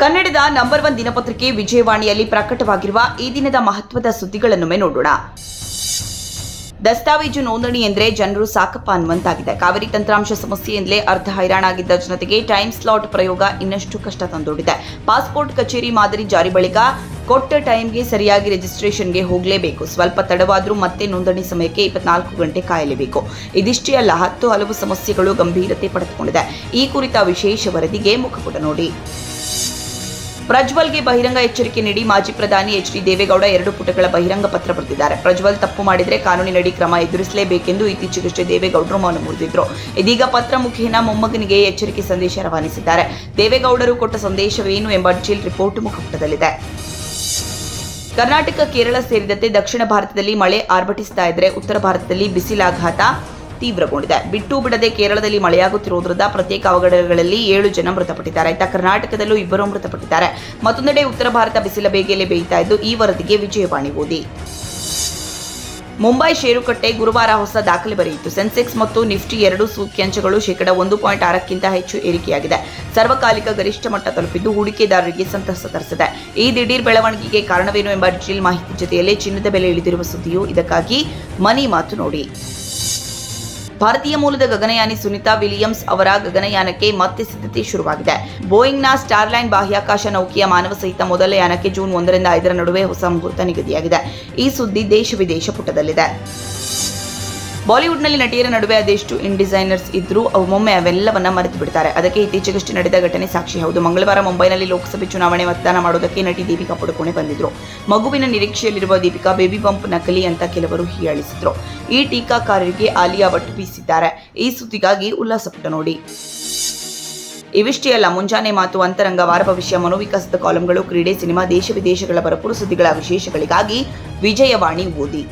ಕನ್ನಡದ number one ದಿನಪತ್ರಿಕೆ ವಿಜಯವಾಣಿಯಲ್ಲಿ ಪ್ರಕಟವಾಗಿರುವ ಈ ದಿನದ ಮಹತ್ವದ ಸುದ್ದಿಗಳನ್ನೊಮ್ಮೆ ನೋಡೋಣ. ದಸ್ತಾವೇಜು ನೋಂದಣಿ ಎಂದರೆ ಜನರು ಸಾಕಪ್ಪ ಅನ್ನುವಂತಾಗಿದೆ. ಕಾವೇರಿ ತಂತ್ರಾಂಶ ಸಮಸ್ಯೆಯಿಂದಲೇ ಅರ್ಧ ಹೈರಾಣಾಗಿದ್ದ ಜನತೆಗೆ ಟೈಮ್ ಸ್ಲಾಟ್ ಪ್ರಯೋಗ ಇನ್ನಷ್ಟು ಕಷ್ಟ ತಂದೊಡ್ಡಿದೆ. ಪಾಸ್ಪೋರ್ಟ್ ಕಚೇರಿ ಮಾದರಿ ಜಾರಿ ಬಳಿಕ ಕೊಟ್ಟ ಟೈಮ್ಗೆ ಸರಿಯಾಗಿ ರಿಜಿಸ್ಟ್ರೇಷನ್ಗೆ ಹೋಗಲೇಬೇಕು. ಸ್ವಲ್ಪ ತಡವಾದರೂ ಮತ್ತೆ ನೋಂದಣಿ ಸಮಯಕ್ಕೆ ಇಪ್ಪತ್ನಾಲ್ಕು ಗಂಟೆ ಕಾಯಲೇಬೇಕು. ಇದಿಷ್ಟೇ ಅಲ್ಲ ಹತ್ತು ಹಲವು ಸಮಸ್ಯೆಗಳು ಗಂಭೀರತೆ ಪಡೆದುಕೊಂಡಿದೆ. ಈ ಕುರಿತ ವಿಶೇಷ ವರದಿಗೆ ಮುಖಪುಟ ನೋಡಿ. ಪ್ರಜ್ವಲ್ಗೆ ಬಹಿರಂಗ ಎಚ್ಚರಿಕೆ ನೀಡಿ ಮಾಜಿ ಪ್ರಧಾನಿ ಎಚ್ ಡಿ ದೇವೇಗೌಡ ಎರಡು ಪುಟಗಳ ಬಹಿರಂಗ ಪತ್ರ ಬರೆದಿದ್ದಾರೆ. ಪ್ರಜ್ವಲ್ ತಪ್ಪು ಮಾಡಿದರೆ ಕಾನೂನಿನಡಿ ಕ್ರಮ ಎದುರಿಸಲೇಬೇಕೆಂದು ಇತ್ತೀಚೆಗಷ್ಟೇ ದೇವೇಗೌಡರು ಮೌನ ಮುರಿದಿದ್ರು. ಇದೀಗ ಪತ್ರ ಮುಖೇನ ಮೊಮ್ಮಗನಿಗೆ ಎಚ್ಚರಿಕೆ ಸಂದೇಶ ರವಾನಿಸಿದ್ದಾರೆ. ದೇವೇಗೌಡರು ಕೊಟ್ಟ ಸಂದೇಶವೇನು ಎಂಬ ಅರ್ಜಿಲ್ ರಿಪೋರ್ಟ್ ಮುಖಪುಟದಲ್ಲಿದೆ. ಕರ್ನಾಟಕ ಕೇರಳ ಸೇರಿದಂತೆ ದಕ್ಷಿಣ ಭಾರತದಲ್ಲಿ ಮಳೆ ಆರ್ಭಟಿಸ್ತಾ ಇದ್ರೆ ಉತ್ತರ ಭಾರತದಲ್ಲಿ ಬಿಸಿಲಾಘಾತ ತೀವ್ರಗೊಂಡಿದೆ. ಬಿಟ್ಟು ಬಿಡದೆ ಕೇರಳದಲ್ಲಿ ಮಳೆಯಾಗುತ್ತಿರುವುದರಿಂದ ಪ್ರತ್ಯೇಕ ಅವಘಡಗಳಲ್ಲಿ ಏಳು ಜನ ಮೃತಪಟ್ಟಿದ್ದಾರೆ. ಇತ್ತ ಕರ್ನಾಟಕದಲ್ಲೂ ಇಬ್ಬರು ಮೃತಪಟ್ಟಿದ್ದಾರೆ. ಮತ್ತೊಂದೆಡೆ ಉತ್ತರ ಭಾರತ ಬಿಸಿಲ ಬೇಗೆಯಲ್ಲಿ ಬೇಯ್ತಾ ಇದ್ದು, ಈ ವರದಿಗೆ ವಿಜಯವಾಣಿ ಓದಿ. ಮುಂಬೈ ಷೇರುಕಟ್ಟೆ ಗುರುವಾರ ಹೊಸ ದಾಖಲೆ ಬರೆಯಿತು. ಸೆನ್ಸೆಕ್ಸ್ ಮತ್ತು ನಿಫ್ಟಿ ಎರಡು ಸೂಚ್ಯಂಶಗಳು ಶೇಕಡ ಒಂದು ಪಾಯಿಂಟ್ ಆರಕ್ಕಿಂತ ಹೆಚ್ಚು ಏರಿಕೆಯಾಗಿದೆ. ಸರ್ವಕಾಲಿಕ ಗರಿಷ್ಠ ಮಟ್ಟ ತಲುಪಿದ್ದು, ಹೂಡಿಕೆದಾರರಿಗೆ ಸಂತಸ ತರಿಸಿದೆ. ಈ ದಿಢೀರ್ ಬೆಳವಣಿಗೆಗೆ ಕಾರಣವೇನು ಎಂಬ ಡಿಜಿಟಲ್ ಮಾಹಿತಿ ಜೊತೆಯಲ್ಲೇ ಚಿನ್ನದ ಬೆಲೆ ಇಳಿದಿರುವ ಸುದ್ದಿಯು ಇದಕ್ಕಾಗಿ ಮನಿ ಮಾತು ನೋಡಿ. ಭಾರತೀಯ ಮೂಲದ ಗಗನಯಾನಿ ಸುನಿತಾ ವಿಲಿಯಮ್ಸ್ ಅವರ ಗಗನಯಾನಕ್ಕೆ ಮತ್ತೆ ಸಿದ್ಧತೆ ಶುರುವಾಗಿದೆ. ಬೋಯಿಂಗ್ನ ಸ್ಟಾರ್ಲೈನ್ ಬಾಹ್ಯಾಕಾಶ ನೌಕೆಯ ಮಾನವ ಸಹಿತ ಮೊದಲ ಯಾನಕ್ಕೆ ಜೂನ್ ಒಂದರಿಂದ ಐದರ ನಡುವೆ ಹೊಸ ಮುಹೂರ್ತ ನಿಗದಿಯಾಗಿದೆ. ಈ ಸುದ್ದಿ ದೇಶ ವಿದೇಶ ಪುಟದಲ್ಲಿದೆ. ಬಾಲಿವುಡ್ನಲ್ಲಿ ನಟಿಯರ ನಡುವೆ ಅದೆಷ್ಟು ಇನ್ ಡಿಸೈನರ್ಸ್ ಇದ್ರೂ ಒಮ್ಮೊಮ್ಮೆ ಅವೆಲ್ಲವನ್ನ ಮರೆತು ಬಿಡ್ತಾರೆ. ಅದಕ್ಕೆ ಇತ್ತೀಚೆಗಷ್ಟೇ ನಡೆದ ಘಟನೆ ಸಾಕ್ಷಿ. ಹೌದು, ಮಂಗಳವಾರ ಮುಂಬೈನಲ್ಲಿ ಲೋಕಸಭೆ ಚುನಾವಣೆ ಮತದಾನ ಮಾಡೋದಕ್ಕೆ ನಟಿ ದೀಪಿಕಾ ಪಡುಕೋಣೆ ಬಂದಿದ್ರು. ಮಗುವಿನ ನಿರೀಕ್ಷೆಯಲ್ಲಿರುವ ದೀಪಿಕಾ ಬೇಬಿ ಬಂಪ್ ನಕಲಿ ಅಂತ ಕೆಲವರು ಹೀಯಾಳಿಸಿದ್ರು. ಈ ಟೀಕಾಕಾರರಿಗೆ ಆಲಿಯಾ ಭಟ್ ಬೀಸಿದ್ದಾರೆ. ಈ ಸುದ್ದಿಗಾಗಿ ಉಲ್ಲಾಸ ಪುಟ ನೋಡಿ. ಇವಿಷ್ಟೇ ಅಲ್ಲ, ಮುಂಜಾನೆ ಮಾತು ಅಂತರಂಗ, ವಾರ ಭವಿಷ್ಯ, ಮನೋವಿಕಾಸದ ಕಾಲಂಗಳು, ಕ್ರೀಡೆ, ಸಿನಿಮಾ, ದೇಶ ವಿದೇಶಗಳ ಭರಪೂರ ಸುದ್ದಿಗಳ ವಿಶೇಷಗಳಿಗಾಗಿ ವಿಜಯವಾಣಿ ಓದಿ.